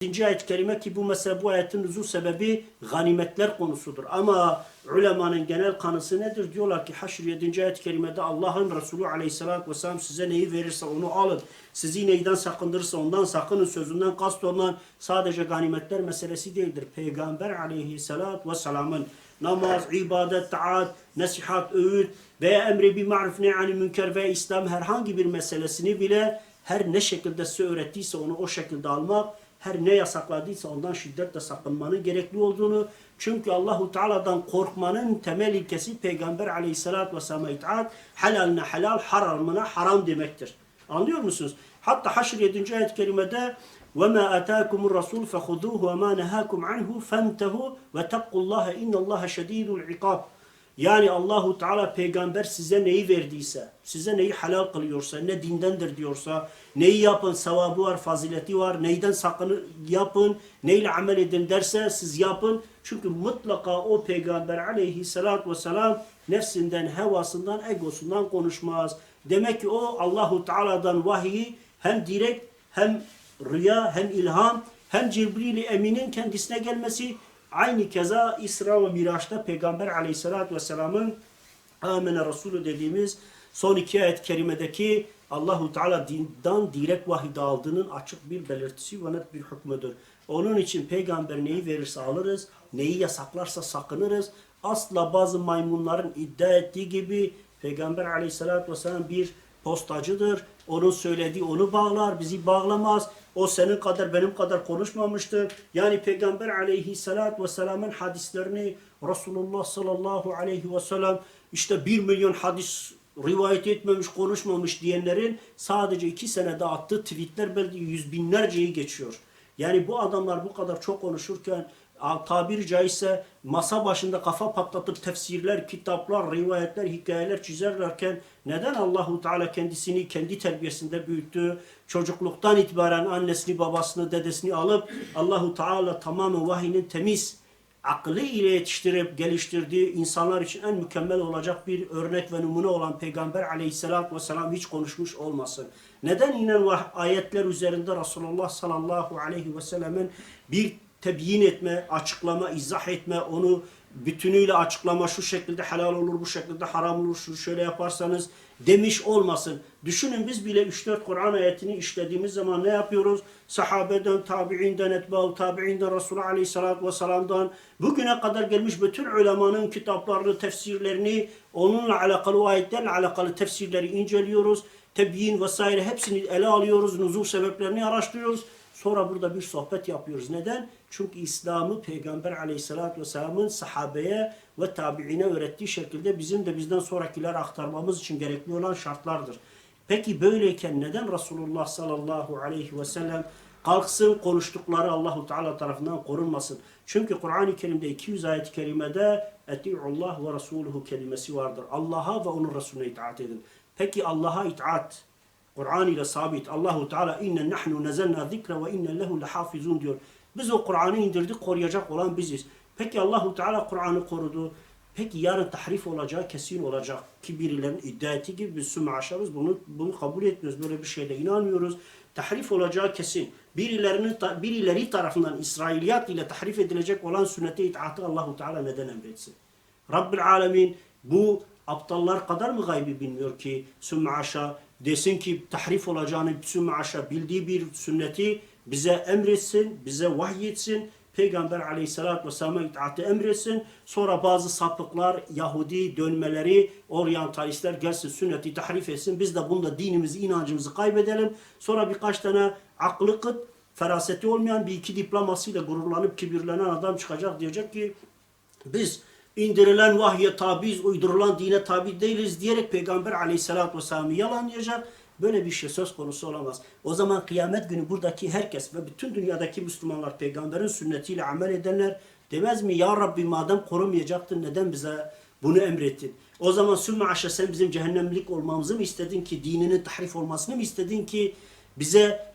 İkinci ayet-i kerime ki bu mesele bu ayetin nüzul sebebi ganimetler konusudur. Ama ulemanın genel kanısı nedir? Diyorlar ki Haşr 7. ayet-i kerimede Allah'ın Resulü aleyhissalatü vesselam size neyi verirse onu alın. Sizi neyden sakındırırsa ondan sakının sözünden kast olunan sadece ganimetler meselesi değildir. Peygamber aleyhissalatü vesselamın namaz, ibadet, taat, nasihat, öğüt veya emri bir maruf ne'ani münker ve İslam herhangi bir meselesini bile her ne şekilde size öğrettiyse onu o şekilde almak her ne yasakladıysa ondan şiddetle sakınmanın gerekli olduğunu çünkü Allahu Teala'dan korkmanın temel ilkesi Peygamber Aleyhisselatü Vesselam'a itaat helaline helal haramına haram demektir. Anlıyor musunuz? Hatta Haşr 7. ayet-i kerimede وَمَا أَتَاكُمُ الرَّسُولُ فَخُذُوهُ وَمَا نَهَاكُمْ عَنْهُ فَانْتَهُوا وَتَقُّوا اللّٰهَ اِنَّ اللّٰهَ شَد۪يدُ الْعِقَابِ yani Allahu Teala peygamber size neyi verdiyse, size neyi helal kılıyorsa, ne dindendir diyorsa, neyi yapın, sevabı var, fazileti var, neyden sakın yapın, neyle amel edin derse siz yapın. Çünkü mutlaka o peygamber aleyhissalatü vesselam nefsinden, hevasından, egosundan konuşmaz. Demek ki o Allahu Teala'dan vahiyi hem direkt hem rüya hem ilham hem Cibril-i Emin'in kendisine gelmesi Aynı keza İsra ve Miraç'ta Peygamber aleyhissalatü vesselamın Amene Resulü dediğimiz son iki ayet-i kerimedeki Allahu Teala dinden direkt vahiy aldığının açık bir belirtisi ve net bir hükmüdür. Onun için peygamber neyi verirse alırız, neyi yasaklarsa sakınırız. Asla bazı maymunların iddia ettiği gibi Peygamber aleyhissalatü vesselam bir postacıdır. Onun söylediği onu bağlar, bizi bağlamaz. O senin kadar benim kadar konuşmamıştır. Yani Peygamber aleyhissalatü vesselamın hadislerini Resulullah sallallahu aleyhi ve sellem işte bir milyon hadis rivayet etmemiş, konuşmamış diyenlerin sadece iki senede attığı tweetler belki yüz binlerceyi geçiyor. Yani bu adamlar bu kadar çok konuşurken tabiri caizse masa başında kafa patlatıp tefsirler, kitaplar, rivayetler, hikayeler çizerlerken neden Allahu Teala kendisini kendi terbiyesinde büyüttü? Çocukluktan itibaren annesini, babasını, dedesini alıp Allahu Teala tamamen vahinin temiz aklı ile yetiştirip geliştirdiği insanlar için en mükemmel olacak bir örnek ve numune olan Peygamber aleyhissalatü vesselam hiç konuşmuş olmasın. Neden inen ayetler üzerinde Resulullah sallallahu aleyhi ve sellemin bir tebyin etme, açıklama, izah etme, onu bütünüyle açıklama şu şekilde helal olur, bu şekilde haram olur, şu şöyle yaparsanız demiş olmasın. Düşünün biz bile 3-4 Kur'an ayetini işlediğimiz zaman ne yapıyoruz? Sahabeden, tabi'inden, etba'u tabi'inden, Resulü Aleyhisselatü Vesselam'dan bugüne kadar gelmiş bütün ulemanın kitaplarını, tefsirlerini, onunla alakalı, o ayetlerle alakalı tefsirleri inceliyoruz. Tebyin vesaire hepsini ele alıyoruz, nuzul sebeplerini araştırıyoruz. Sonra burada bir sohbet yapıyoruz. Neden? Çünkü İslam'ı Peygamber aleyhissalatü vesselamın sahabeye ve tabiine öğrettiği şekilde bizim de bizden sonrakiler aktarmamız için gerekli olan şartlardır. Peki böyleyken neden Resulullah sallallahu aleyhi ve sellem kalksın konuştukları Allahu Teala tarafından korunmasın? Çünkü Kur'an-ı Kerim'de 200 ayet-i kerimede Eti'ullah ve Resuluhu kelimesi vardır. Allah'a ve onun Resulüne itaat edin. Peki Allah'a itaat Kur'an ile sabit. Allahu Teala inne nahnu nazelna zikra ve inne lehu lehafizun diyor. Biz o Kur'an'ı indirdik, koruyacak olan biziz. Peki Allahu Teala Kur'an'ı korudu. Peki yarın tahrif olacağı kesin olacak ki birilerinin iddia ettiği gibi biz sümme aşarız bunu bunu kabul etmiyoruz. Böyle bir şeyde inanmıyoruz. Tahrif olacağı kesin. Birilerinin birileri tarafından İsrailiyat ile tahrif edilecek olan sünnete itaatı Allahu Teala neden emretsin? Rabbil Alemin bu aptallar kadar mı gaybi bilmiyor ki sümme aşağı desin ki tahrif olacağını sümme aşağı bildiği bir sünneti bize emretsin, bize vahyetsin. Peygamber aleyhissalatü vesselam'a itaati emretsin. Sonra bazı sapıklar, Yahudi dönmeleri, oryantalistler gelsin sünneti tahrif etsin. Biz de bunda dinimizi, inancımızı kaybedelim. Sonra birkaç tane aklı kıt, feraseti olmayan bir iki diplomasıyla gururlanıp kibirlenen adam çıkacak diyecek ki biz indirilen vahye tabiiz, uydurulan dine tabi değiliz diyerek Peygamber aleyhissalatü vesselam'ı yalanlayacak. Böyle bir şey söz konusu olamaz. O zaman kıyamet günü buradaki herkes ve bütün dünyadaki Müslümanlar peygamberin sünnetiyle amel edenler demez mi? Ya Rabbi madem korumayacaktın neden bize bunu emrettin? O zaman sümme aşağı sen bizim cehennemlik olmamızı mı istedin ki dininin tahrif olmasını mı istedin ki bize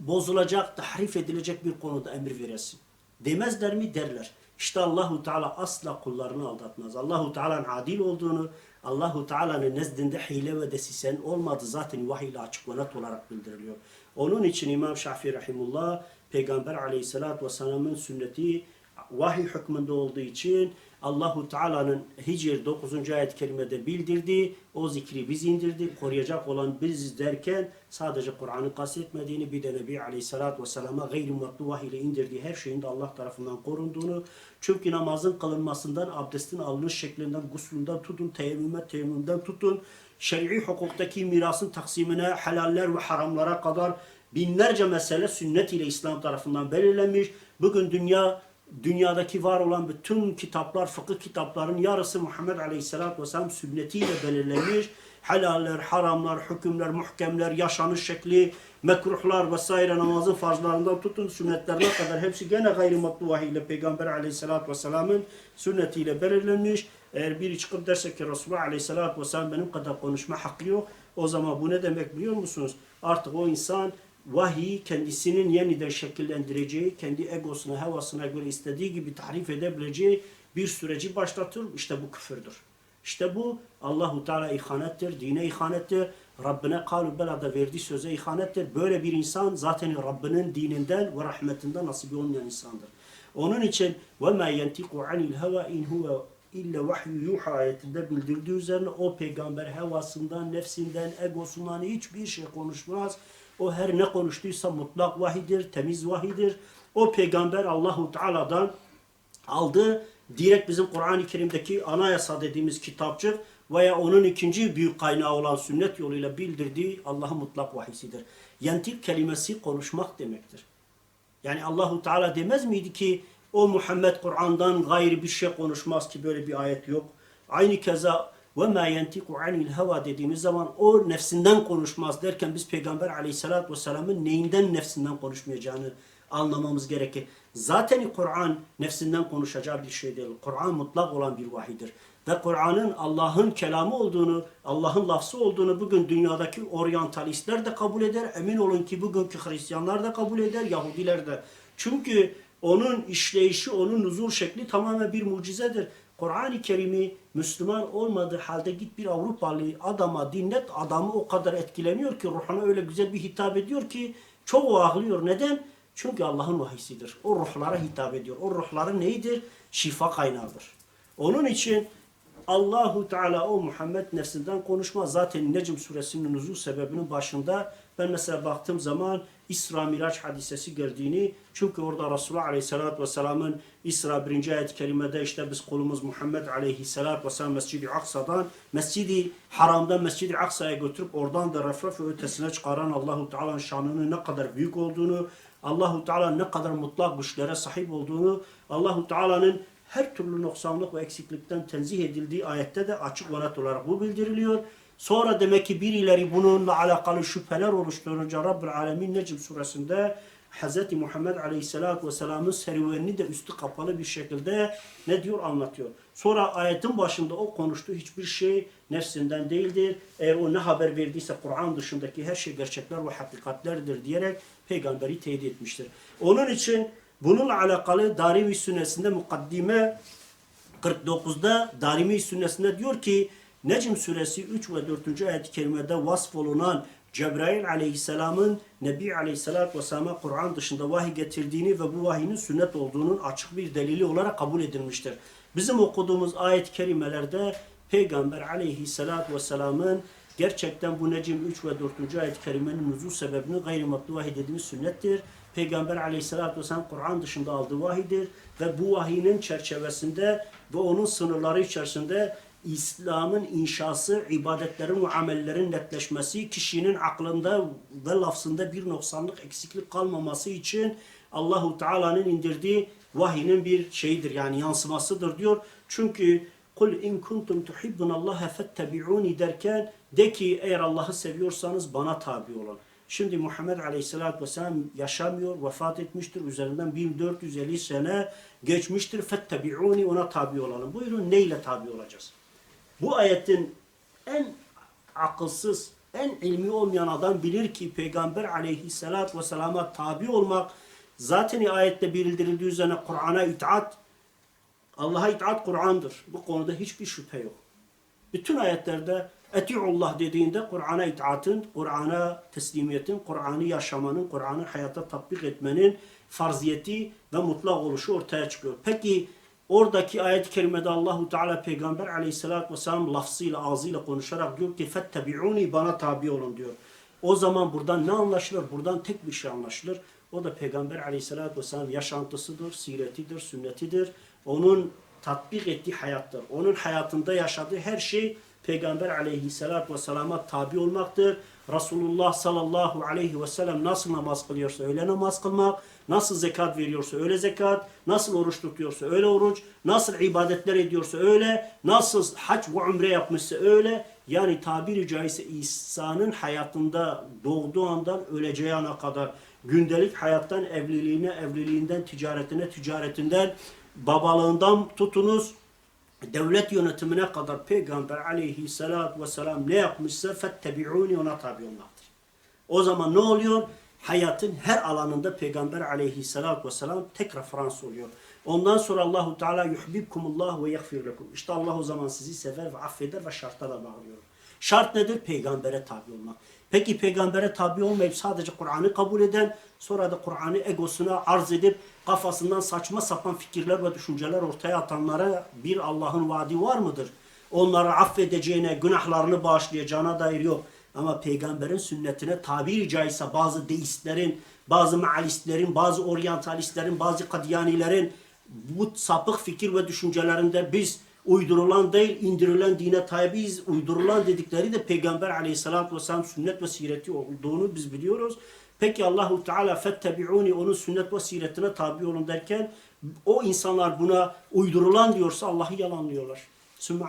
bozulacak, tahrif edilecek bir konuda emir veresin? Demezler mi? Derler. İşte Allahu Teala asla kullarını aldatmaz. Allahu Teala'nın adil olduğunu, Allahu Teala'nın nezdinde hile ve desisen olmadı zaten vahiy ile açık net olarak bildiriliyor. Onun için İmam Şafii Rahimullah Peygamber Aleyhisselatü Vesselam'ın sünneti vahiy hükmünde olduğu için Allahu Teala'nın Hicr 9. ayet kerimede bildirdiği o zikri biz indirdik, koruyacak olan biziz derken sadece Kur'an'ı kastetmediğini bir de Nebi Aleyhisselatü Vesselam'a gayri muratlı vahiy ile indirdiği her şeyin de Allah tarafından korunduğunu çünkü namazın kılınmasından, abdestin alınış şeklinden, guslünden tutun, teyemmüme, teyemmümden tutun, şer'i hukuktaki mirasın taksimine, helaller ve haramlara kadar binlerce mesele sünnet ile İslam tarafından belirlenmiş. Bugün dünya dünyadaki var olan bütün kitaplar, fıkıh kitapların yarısı Muhammed Aleyhisselatü Vesselam sünnetiyle belirlenmiş. Helaller, haramlar, hükümler, muhkemler, yaşanış şekli, mekruhlar vesaire namazın farzlarından tutun sünnetlerine kadar hepsi gene gayrimatlu vahiy ile Peygamber Aleyhisselatü Vesselam'ın sünnetiyle belirlenmiş. Eğer biri çıkıp derse ki Resulullah Aleyhisselatü Vesselam benim kadar konuşma hakkı yok. O zaman bu ne demek biliyor musunuz? Artık o insan vahiy kendisinin yeniden şekillendireceği, kendi egosuna, havasına göre istediği gibi tahrif edebileceği bir süreci başlatır. İşte bu küfürdür. İşte bu Allahu Teala ihanettir, dine ihanettir. Rabbine kalu belada verdiği söze ihanettir. Böyle bir insan zaten Rabbinin dininden ve rahmetinden nasibi olmayan insandır. Onun için ve ma yentiku anil heva in huve illa vahyu yuha ayetinde bildirdiği üzerine o peygamber hevasından, nefsinden, egosundan hiçbir şey konuşmaz. O her ne konuştuysa mutlak vahidir, temiz vahidir. O peygamber Allahu Teala'dan aldığı direkt bizim Kur'an-ı Kerim'deki anayasa dediğimiz kitapçık veya onun ikinci büyük kaynağı olan sünnet yoluyla bildirdiği Allah'ın mutlak vahisidir. Yentik kelimesi konuşmak demektir. Yani Allahu Teala demez miydi ki o Muhammed Kur'an'dan gayri bir şey konuşmaz ki böyle bir ayet yok. Aynı keza ve ma yentiku anil heva dediğimiz zaman o nefsinden konuşmaz derken biz Peygamber Aleyhisselatü vesselamın neyinden nefsinden konuşmayacağını anlamamız gerekir. Zaten Kur'an nefsinden konuşacağı bir şey değil. Kur'an mutlak olan bir vahidir. Ve Kur'an'ın Allah'ın kelamı olduğunu, Allah'ın lafzı olduğunu bugün dünyadaki oryantalistler de kabul eder. Emin olun ki bugünkü Hristiyanlar da kabul eder, Yahudiler de. Çünkü onun işleyişi, onun nuzul şekli tamamen bir mucizedir. Kur'an-ı Kerim'i Müslüman olmadığı halde git bir Avrupalı adama dinlet, adamı o kadar etkileniyor ki ruhuna öyle güzel bir hitap ediyor ki çoğu ağlıyor. Neden? Çünkü Allah'ın vahisidir. O ruhlara hitap ediyor. O ruhların neyidir? Şifa kaynağıdır. Onun için Allahu Teala o Muhammed nefsinden konuşmaz. Zaten Necm suresinin nuzul sebebinin başında ben mesela baktığım zaman İsra Miraç hadisesi geldiğini çünkü orada Resulullah Aleyhisselatü Vesselam'ın İsra birinci ayet-i kerimede işte biz kolumuz Muhammed Aleyhisselatü Vesselam Mescid-i Aksa'dan Mescid-i Haram'dan Mescid-i Aksa'ya götürüp oradan da refref ve ötesine çıkaran Allahu Teala'nın şanının ne kadar büyük olduğunu Allahu Teala ne kadar mutlak güçlere sahip olduğunu Allahu Teala'nın her türlü noksanlık ve eksiklikten tenzih edildiği ayette de açık ve net olarak bu bildiriliyor. Sonra demek ki birileri bununla alakalı şüpheler oluşturunca Rabbül Alemin Necm suresinde Hz. Muhammed Aleyhisselatü Vesselam'ın serüvenini de üstü kapalı bir şekilde ne diyor anlatıyor. Sonra ayetin başında o konuştuğu hiçbir şey nefsinden değildir. Eğer o ne haber verdiyse Kur'an dışındaki her şey gerçekler ve hakikatlerdir diyerek peygamberi teyit etmiştir. Onun için bununla alakalı Darimi Sünnesi'nde mukaddime 49'da Darimi Sünnesi'nde diyor ki Necm suresi 3 ve 4. ayet-i kerimede vasf olunan Cebrail aleyhisselamın Nebi aleyhisselatü vesselam'a Kur'an dışında vahiy getirdiğini ve bu vahinin sünnet olduğunun açık bir delili olarak kabul edilmiştir. Bizim okuduğumuz ayet-i kerimelerde Peygamber aleyhisselatü vesselamın gerçekten bu Necm 3 ve 4. ayet-i kerimenin nuzul sebebini gayrimatlu vahiy dediğimiz sünnettir. Peygamber aleyhissalatü vesselam Kur'an dışında aldığı vahidir ve bu vahinin çerçevesinde ve onun sınırları içerisinde İslam'ın inşası, ibadetlerin ve amellerin netleşmesi, kişinin aklında ve lafzında bir noksanlık, eksiklik kalmaması için Allahu Teala'nın indirdiği vahinin bir şeyidir yani yansımasıdır diyor. Çünkü kul in kuntum tuhibbun Allah fettebi'uni derken de ki eğer Allah'ı seviyorsanız bana tabi olun. Şimdi Muhammed Aleyhisselatü Vesselam yaşamıyor, vefat etmiştir. Üzerinden 1450 sene geçmiştir. Fettebi'uni ona tabi olalım. Buyurun neyle tabi olacağız? Bu ayetin en akılsız, en ilmi olmayan adam bilir ki Peygamber aleyhissalatü vesselama tabi olmak zaten ayette bildirildiği üzerine Kur'an'a itaat Allah'a itaat Kur'an'dır. Bu konuda hiçbir şüphe yok. Bütün ayetlerde Eti'ullah dediğinde Kur'an'a itaatın, Kur'an'a teslimiyetin, Kur'an'ı yaşamanın, Kur'an'ı hayata tatbik etmenin farziyeti ve mutlak oluşu ortaya çıkıyor. Peki oradaki ayet-i kerimede Allahu Teala Peygamber aleyhissalatü vesselam lafzıyla, ağzıyla konuşarak diyor ki fettebi'uni bana tabi olun diyor. O zaman buradan ne anlaşılır? Buradan tek bir şey anlaşılır. O da Peygamber aleyhissalatü vesselam yaşantısıdır, siretidir, sünnetidir. Onun tatbik ettiği hayattır. Onun hayatında yaşadığı her şey Peygamber aleyhissalatü vesselama tabi olmaktır. Resulullah sallallahu aleyhi ve sellem nasıl namaz kılıyorsa öyle namaz kılmak, nasıl zekat veriyorsa öyle zekat, nasıl oruç tutuyorsa öyle oruç, nasıl ibadetler ediyorsa öyle, nasıl hac ve umre yapmışsa öyle. Yani tabiri caizse İsa'nın hayatında doğduğu andan öleceği ana kadar gündelik hayattan evliliğine, evliliğinden ticaretine, ticaretinden babalığından tutunuz devlet yönetimine kadar Peygamber aleyhissalatü vesselam ne yapmışsa fettebi'uni ona tabi olmaktır. O zaman ne oluyor? Hayatın her alanında Peygamber aleyhissalatü vesselam tek referans oluyor. Ondan sonra Allahu Teala yuhibbukumullah ve yaghfir lekum. İşte Allah o zaman sizi sever ve affeder ve şartlara bağlıyor. Şart nedir? Peygambere tabi olmak. Peki peygambere tabi olmayıp sadece Kur'an'ı kabul eden, sonra da Kur'an'ı egosuna arz edip kafasından saçma sapan fikirler ve düşünceler ortaya atanlara bir Allah'ın vaadi var mıdır? Onları affedeceğine, günahlarını bağışlayacağına dair yok. Ama peygamberin sünnetine tabiri caizse bazı deistlerin, bazı mealistlerin, bazı oryantalistlerin, bazı kadiyanilerin bu sapık fikir ve düşüncelerinde biz uydurulan değil, indirilen dine tabiiz, uydurulan dedikleri de Peygamber aleyhissalatü vesselam sünnet ve sireti olduğunu biz biliyoruz. Peki Allahu Teala fettebi'uni onun sünnet ve siretine tabi olun derken o insanlar buna uydurulan diyorsa Allah'ı yalanlıyorlar. Sümme